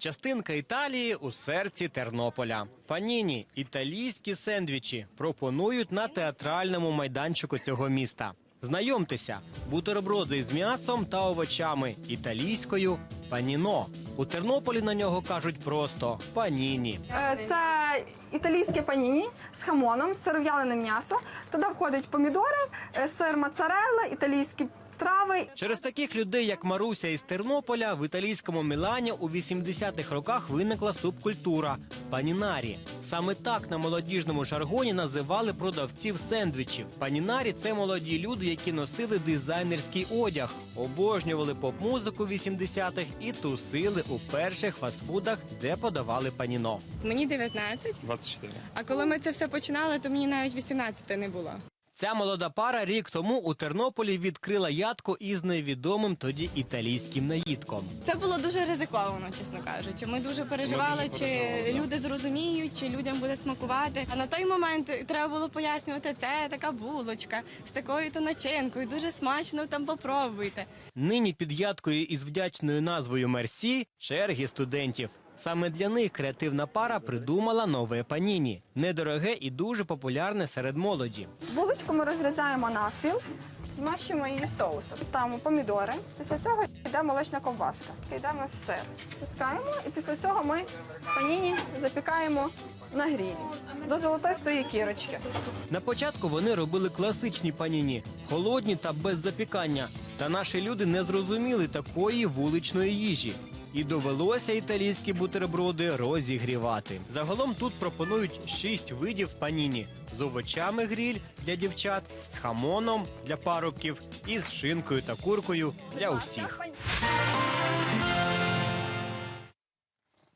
Частинка Італії у серці Тернополя. Паніні італійські сендвічі пропонують на театральному майданчику цього міста. Знайомтеся, бутерброди з м'ясом та овочами італійською паніно. У Тернополі на нього кажуть просто паніні. Е, Це італійське паніні з хамоном, сиров'ялене м'ясо. Туди входять помідори, е, сир моцарелла, італійські трави. Через таких людей, як Маруся із Тернополя, в італійському Мілані у 80-х роках виникла субкультура панінарі. Саме так на молодіжному жаргоні називали продавців сендвічів. Панінарі це молоді люди, які носили дизайнерський одяг, обожнювали поп-музику 80-х і тусили у перших фастфудах, де подавали паніно. Мені 19, 24. а коли ми це все починали, то мені навіть 18 не було. Ця молода пара рік тому у Тернополі відкрила ядку із невідомим тоді італійським наїдком. Це було дуже ризиковано, чесно кажучи. Ми дуже переживали, чи люди зрозуміють, чи людям буде смакувати. А на той момент треба було пояснювати, це така булочка з такою то начинкою, дуже смачно там попробуйте. Нині під ядкою із вдячною назвою Мерсі черги студентів. Саме для них креативна пара придумала нове паніні. Недороге і дуже популярне серед молоді. Булочку ми розрізаємо навпіл, змащуємо її соусом. Ставимо помідори. Після цього йде молочна ковбаска. Йдемо сир. Пускаємо і після цього ми паніні запікаємо на грілі до золотистої кірочки. На початку вони робили класичні паніні, холодні та без запікання. Та наші люди не зрозуміли такої вуличної їжі. І довелося італійські бутерброди розігрівати. Загалом тут пропонують шість видів паніні з овочами гріль для дівчат, з хамоном для парубків і з шинкою та куркою для усіх.